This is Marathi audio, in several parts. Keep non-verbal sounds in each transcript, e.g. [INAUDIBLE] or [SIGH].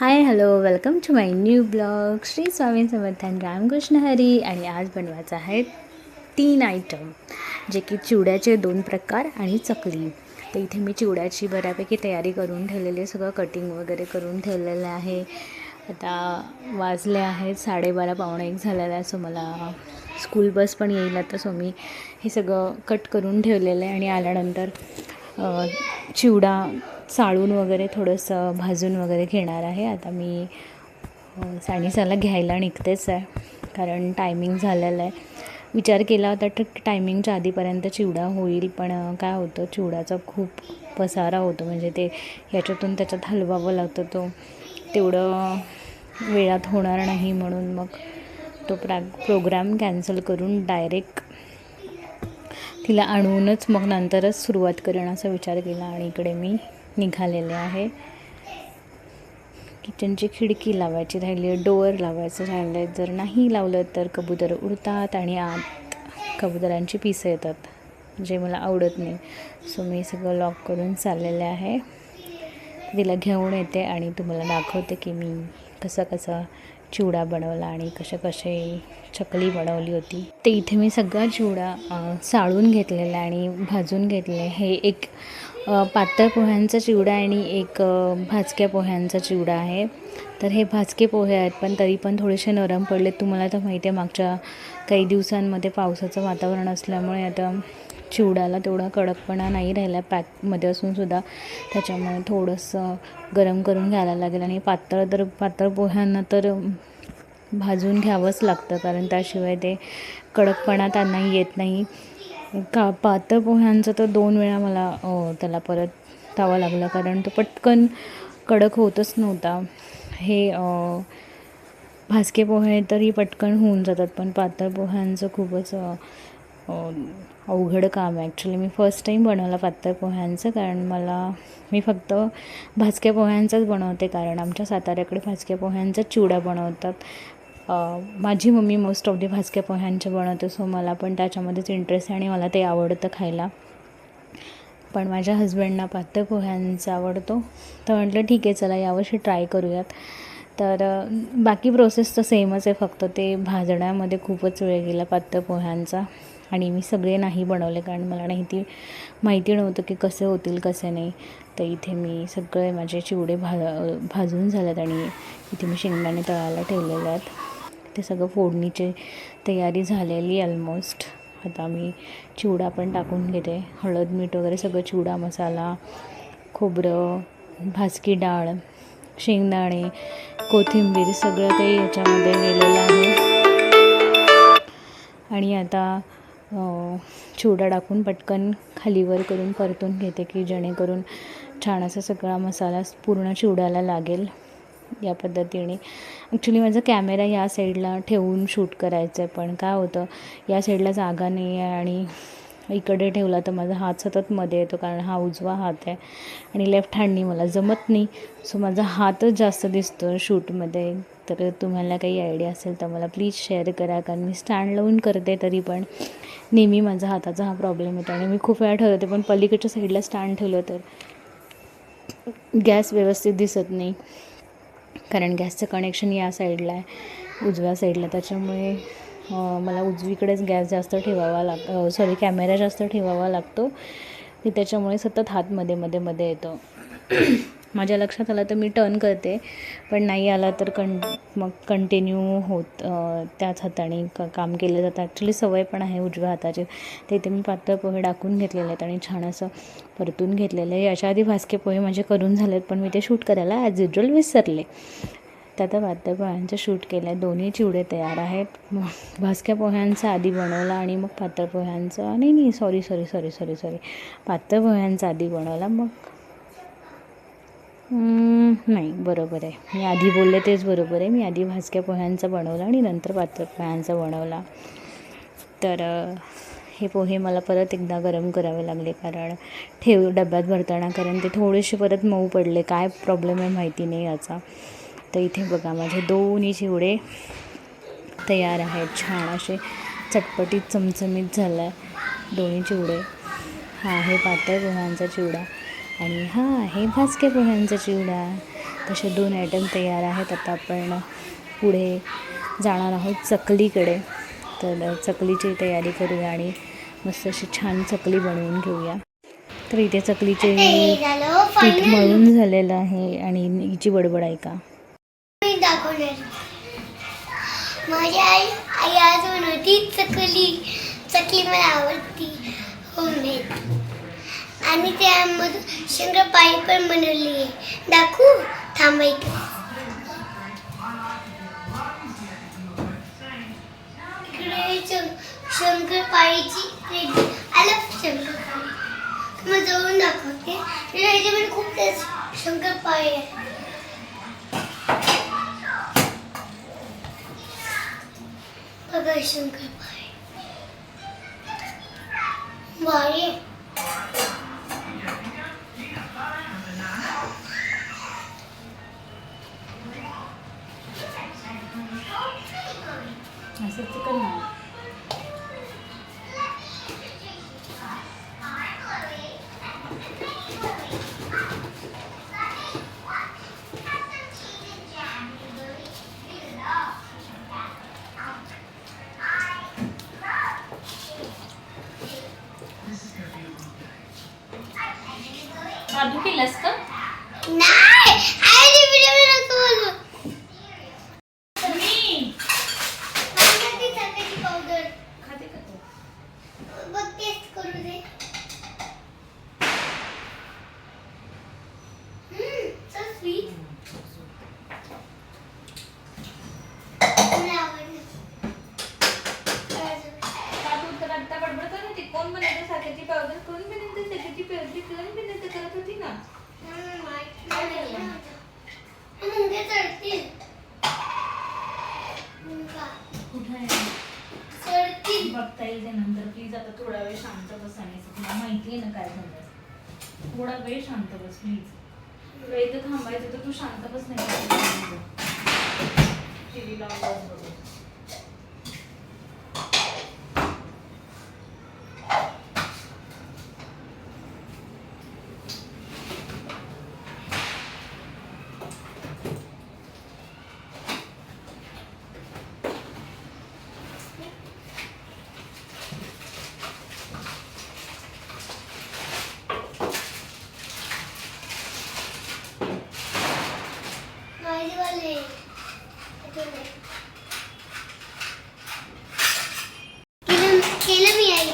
Hi hello welcome to my new blog Shri Swami समर्थन रामकृष्ण हरी आणि आज बनवायचं आहे तीन आयटम जे की चिवड्याचे दोन प्रकार आणि चकली. तर इथे मी चिवड्याची बऱ्यापैकी तयारी करून ठेवलेली आहे सगळं कटिंग वगैरे करून ठेवलेलं आहे. आता वाजले आहेत साडेबारा पावणे एक झालेला आहे सो मला स्कूल बस पण येईल आता सो मी हे सगळं कट करून ठेवलेलं आहे. आणि आल्यानंतर चिवडा चाळून वगैरे थोडंसं भाजून वगैरे घेणार आहे. आता मी अ, साडेसहाला घ्यायला निघतेच आहे कारण टायमिंग झालेलं आहे. विचार केला होता तर टायमिंगच्या आधीपर्यंत चिवडा होईल पण काय होतं चिवड्याचा खूप पसारा होतो. म्हणजे ते ह्याच्यातून त्याच्यात हलवावं लागतं तो. तेवढं वेळात होणार नाही म्हणून मग तो प्रा प्रोग्राम कॅन्सल करून डायरेक्ट तिला आणूनच मग नंतरच सुरुवात करेन असा विचार केला. आणि इकडे मी निघालेले आहे. किचनची खिडकी लावायची राहिली आहे डोअर लावायचं राहिलं आहे. जर नाही लावलं तर कबूतर उडतात आणि आत कबुतरांची पिसं येतात जे मला आवडत नाही. सो मी सगळं लॉक करून चाललेले आहे. तिला घेऊन येते आणि तुम्हाला दाखवते की मी कसं कसं चिवडा बनवला आणि कसे कसे चकली बनवली होती. ते इथे मी सगळा चिवडा साळून घेतलेला आणि भाजून घेतले हे एक पातळ पोह्यांचा चिवडा आणि एक भाजक्या पोह्यांचा चिवडा आहे. तर हे भाजके पोहे आहेत पण तरी पण थोडेसे नरम पडले तुम्हाला तर माहिती आहे मागच्या काही दिवसांमध्ये पावसाचं वातावरण असल्यामुळे आता चिवड्याला तेवढा कडकपणा नाही राहिला पॅकमध्ये असूनसुद्धा त्याच्यामुळे थोडंसं गरम करून घ्यायला लागेल आणि पातळ तर पातळ पोह्यांना तर भाजून घ्यावंच लागतं कारण त्याशिवाय ते कडकपणा त्यांना येत नाही. का पातळ पोह्यांचं तर दोन वेळा मला त्याला परत तावा लागला कारण तो पटकन कडक होतच नव्हता. हे भासके भाजके पोहे तरी पटकन होऊन जातात पण पातळ पोह्यांचं खूपच हो, अवघड काम आहे. ॲक्च्युली मी फर्स्ट टाईम बनवला पातळ पोह्यांचं कारण मला मी फक्त भाजक्या पोह्यांचाच बनवते कारण आमच्या साताऱ्याकडे भाजक्या पोह्यांचा चिवडा बनवतात. माझी मम्मी मोस्ट ऑफ दी भाजक्या पोह्यांचे बनवते सो मला पण त्याच्यामध्येच इंटरेस्ट आहे आणि मला ते आवडतं खायला. पण माझ्या हस्बंडना पातळ पोह्यांचा आवडतो. तर म्हटलं ठीक आहे चला यावर्षी ट्राय करूयात. तर बाकी प्रोसेस तर सेमच आहे फक्त ते भाजण्यामध्ये खूपच वेळ गेला पातळ पोह्यांचा. आणि मी सगळे नाही बनवले कारण मला नाही ती माहिती नव्हतं की कसे होतील कसे नाही. तर इथे मी सगळे माझे चिवडे भा भाजून झालेत आणि इथे मी शेंगदाणे तळायला ठेवलेले आहेत. ते सगळं फोडणीची तयारी झालेली ऑलमोस्ट आता मी चिवडा पण टाकून घेते. हळद मीठ वगैरे सगळं चिवडा मसाला खोबरं भाजकी डाळ शेंगदाणे कोथिंबीर सगळं काही याच्यामध्ये गेलेलं आहे. आणि आता चिवडा टाकून पटकन खालीवर करून परतून घेते की जेणेकरून छान असा सगळा मसाला पूर्ण चिवड्याला लागेल या पद्धतीने. ॲक्च्युली माझा कॅमेरा या साईडला ठेवून शूट करायचं आहे पण काय होतं या साईडला जागा नाही आहे आणि इकडे ठेवला तर माझा हात सतत मध्ये येतो कारण हा उजवा हात आहे आणि लेफ्ट हँडनी मला जमत नाही. सो माझा हातच जास्त दिसतो शूटमध्ये तर तुम्हाला काही आयडिया असेल तर मला प्लीज शेअर करा. कारण मी स्टँड लावून करते तरी पण नेहमी माझा हाताचा हा प्रॉब्लेम येतो आणि मी खूप वेळा ठरवते पण पलीकडच्या साईडला स्टँड ठेवलं तर गॅस व्यवस्थित दिसत नाही. कारण गॅसचं कनेक्शन या साईडला आहे उजव्या साईडला त्याच्यामुळे मला उजवीकडेच गॅस जास्त ठेवावा लाग सॉरी कॅमेरा जास्त ठेवावा लागतो. ते त्याच्यामुळे सतत हात मध्ये मध्ये मध्ये येतो. माझ्या लक्षात आलं तर मी टर्न करते. पण नाही आला तर कं मग कंटिन्यू होत त्याच हाताने क काम केलं जातं. ॲक्च्युली सवय पण आहे उजव्या हाताची. ते इथे मी पातळ पोहे टाकून घेतलेले आहेत आणि छान असं परतून घेतलेलं आहे. याच्या आधी भासके पोहे माझे करून झालेत पण मी ते शूट करायला ॲज युजल विसरले. तर आता पातळ पोह्यांचं शूट केलं आहे दोन्ही चिवडे तयार आहेत. मग पोह्यांचं पोह्यांचा आधी बनवला आणि मग पातळ पोह्यांचं नाही नाही sorry sorry sorry sorry sorry पातळ पोह्यांचा आधी बनवला. मग नाही बरोबर आहे. मी आधी बोलले तेच बरोबर आहे. मी आधी भाजक्या पोह्यांचा बनवला आणि नंतर पातळ पोह्यांचा बनवला. तर हे पोहे मला परत एकदा गरम करावे लागले कारण ठेव डब्यात भरताना कारण ते थोडेसे परत मऊ पडले. काय प्रॉब्लेम आहे माहिती नाही याचा. तर इथे बघा माझे दोन्ही चिवडे तयार आहेत. छान असे चटपटीत चमचमीत झाला आहे दोन्ही चिवडे. हा आहे पातळ पोह्यांचा चिवडा. आणि हा आहे भाजके पोह्यांचा चिवडा असे दोन आयटम तयार आहेत. आता आपण पुढे जाणार आहोत चकलीकडे. तर चकलीची तयारी करूया आणि मस्त अशी छान चकली बनवून घेऊया. तर इथे चकलीचे हे पीठ मळून झालेलं आहे आणि हिची बडबड ऐका माझी आई आई आज बनवती चकली. चकली मला आवडती. होममेड आणि त्यामधून शंकरपाळी पण बनवली आहे. दाखवू? थांबायचं इकडे शंकरपाळीची रेडी. आलं शंकरपाळी. मग जवळून दाखवते. ह्याच्यामध्ये खूप शंकरपाळी आहे. बघा शंकर. 还是这个呢？சொல்லுது थोडा वेळ शांत बस प्लीज तुला इथं थांबायचं तर तू शांत बस नाही टी व्ही लावून बस. केलं केलं मी आई.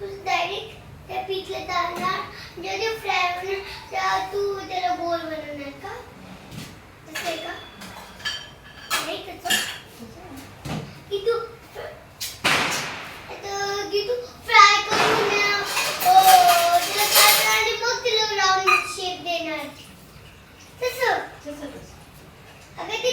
डायरेक्ट त्या पिठलं टाकणार जेव्हा ते फ्राय होणार तू त्याला गोल बनवणार का? तसं आहे का? नाही तसं की तू की तू फ्राय करून अं, त्याला काढणार मग त्याला राऊंड शेप देणार तसं तसं तसं. अगं ते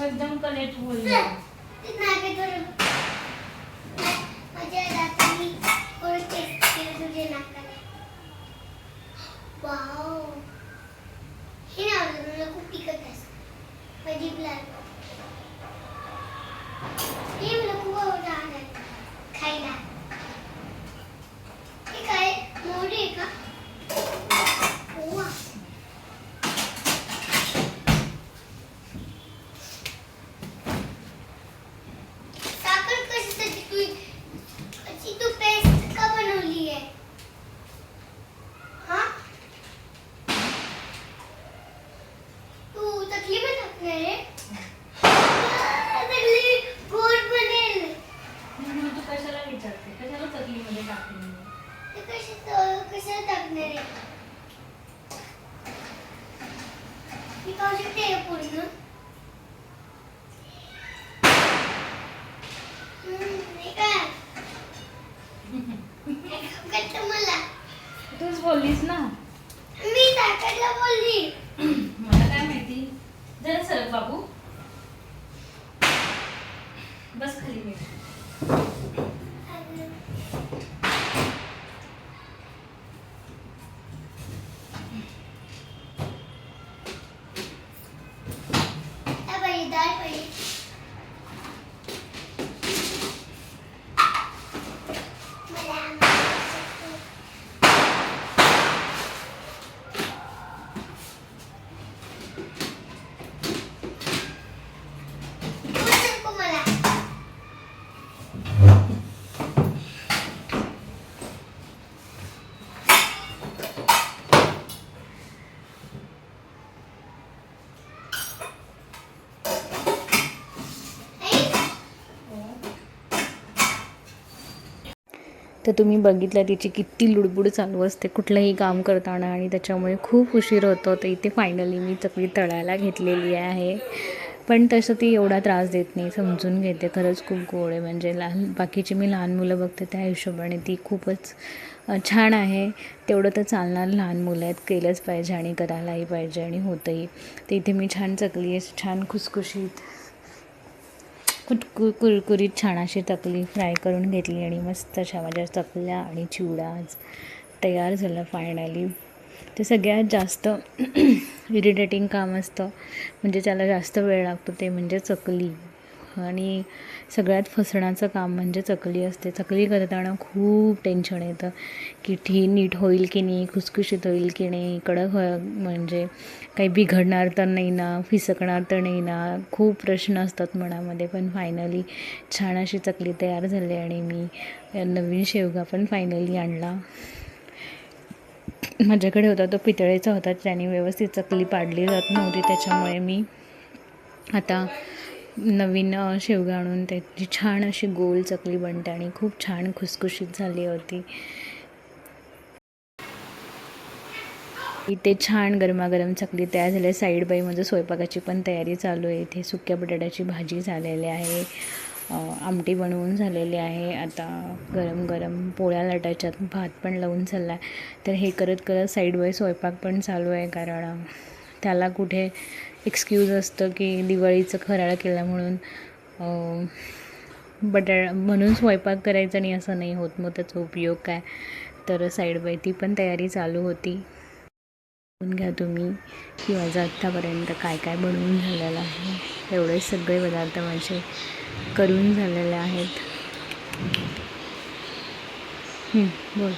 एकदम कलेक्ट होईल. खूप टिकत असतं माझी प्लॅन हे मला खूप आवडतं आणायला खायला हे काय मोठी आहे का वा साखर कशासाठी तू अशी तू पेस्ट का बनवली आहे हा तू तकली पण टाकणार आहे आ, तकली गोड बनेल म्हणून तू कशाला विचारते कशाला चकलीमध्ये टाकते मी? ते कशा कशाला टाकणार आहे मी खाऊ शकते हे पूर्ण हम्म, हे काय हे खाऊ का मला तूच बोललीस ना. मी टाकायला बोलली. मला काय माहिती? जरा सरक बाबू. बस खाली मी तर तुम्ही बघितलं तिची किती लुडबुड चालू असते कुठलंही काम करताना. आणि त्याच्यामुळे खूप उशीर होतो. तर इथे फायनली मी चकली तळायला घेतलेली आहे. पण तसं ती एवढा त्रास देत नाही समजून घेते. खरंच खूप गोड आहे. म्हणजे लहान बाकीची मी लहान मुलं बघते त्या हिशोबाने ती खूपच छान आहे. तेवढं तर चालणार लहान मुलं आहेत केलंच पाहिजे आणि करायलाही पाहिजे आणि होतंही. तर इथे मी छान चकली आहे छान खुसखुशीत कुटकु कुरकुरीत छान अशी तकली फ्राय करून घेतली आणि मस्त अशा माझ्या चकल्या आणि चिवडा तयार झालं फायनली ते सगळ्यात जास्त [CLEARS THROAT] इरिटेटिंग काम असतं. म्हणजे त्याला जास्त वेळ लागतो ते म्हणजे चकली. आणि सगळ्यात फसण्याचं काम म्हणजे चकली असते. चकली करताना खूप टेन्शन येतं. की ठी नीट होईल की नाही खुसखुशीत होईल की नाही कडक हो म्हणजे काही बिघडणार तर नाही ना फिसकणार तर नाही ना खूप प्रश्न असतात मनामध्ये. पण फायनली छान अशी चकली तयार झाली आणि मी नवीन शेवगा पण फायनली आणला. माझ्याकडे होता तो पितळेचा होता त्याने व्यवस्थित चकली पाडली जात नव्हती. त्याच्यामुळे मी आता नवीन शेवगा आणून त्याची छान अशी गोल चकली बनते आणि खूप छान खुसखुशीत झाली होती. इथे छान गरमागरम चकली तयार झाली. साईड बाई माझं स्वयंपाकाची पण तयारी चालू आहे. इथे सुक्या बटाट्याची भाजी झालेली आहे. आमटी बनवून झालेली आहे. आता गरम गरम पोळ्या लाटायच्यात. भात पण लावून चालला आहे तर हे करत करत साईड बाय स्वयंपाक पण चालू आहे कारण त्याला कुठे एक्सक्यूज असतं की दिवाळीचं खराळ केला म्हणून अ, बटाटा म्हणून स्वयंपाक करायचा नाही असं नाही होत. मग त्याचा उपयोग काय? तर साईड बाय ती पण तयारी चालू होती. बघून घ्या तुम्ही की माझं आत्तापर्यंत काय काय बनवून झालेलं आहे. एवढे सगळे पदार्थ माझे करून झालेले आहेत. बोल.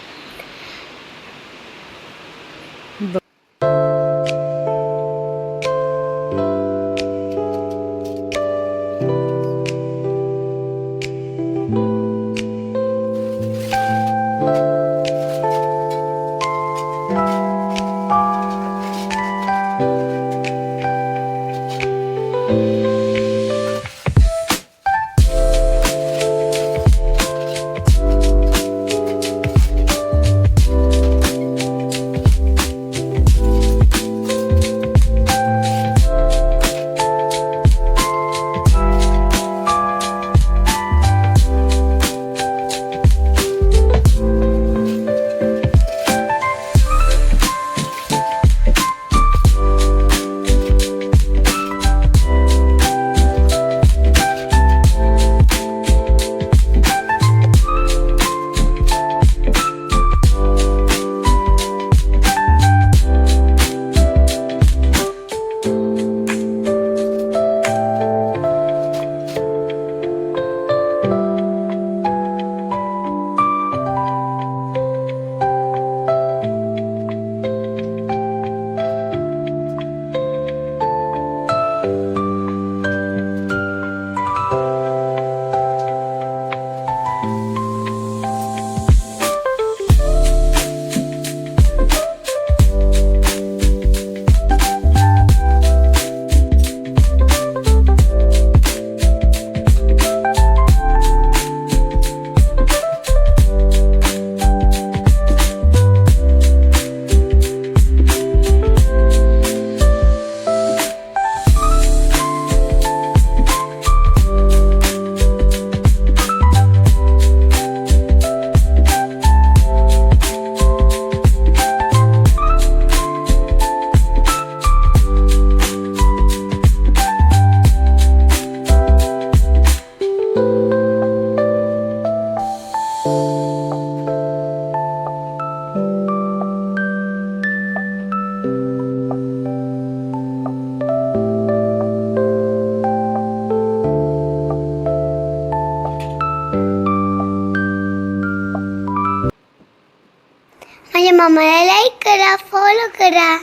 मामाला लाईक करा फॉलो करा.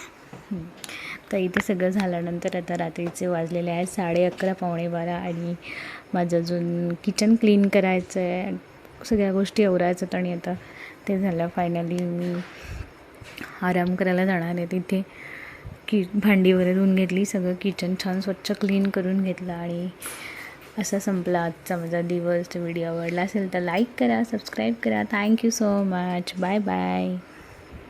तर इथे सगळं झाल्यानंतर आता रात्रीचे वाजलेले आहेत साडे अकरा पावणे बारा आणि माझं अजून किचन क्लीन करायचं आहे सगळ्या गोष्टी आवरायचं आणि आता ते झालं फायनली मी आराम करायला जाणार आहे. तिथे की भांडी वगैरे धुवून घेतली सगळं किचन छान स्वच्छ क्लीन करून घेतलं आणि असा संपला आजचा माझा दिवस. व्हिडिओ आवडला असेल तर लाईक करा सबस्क्राईब करा. Thank you so much bye bye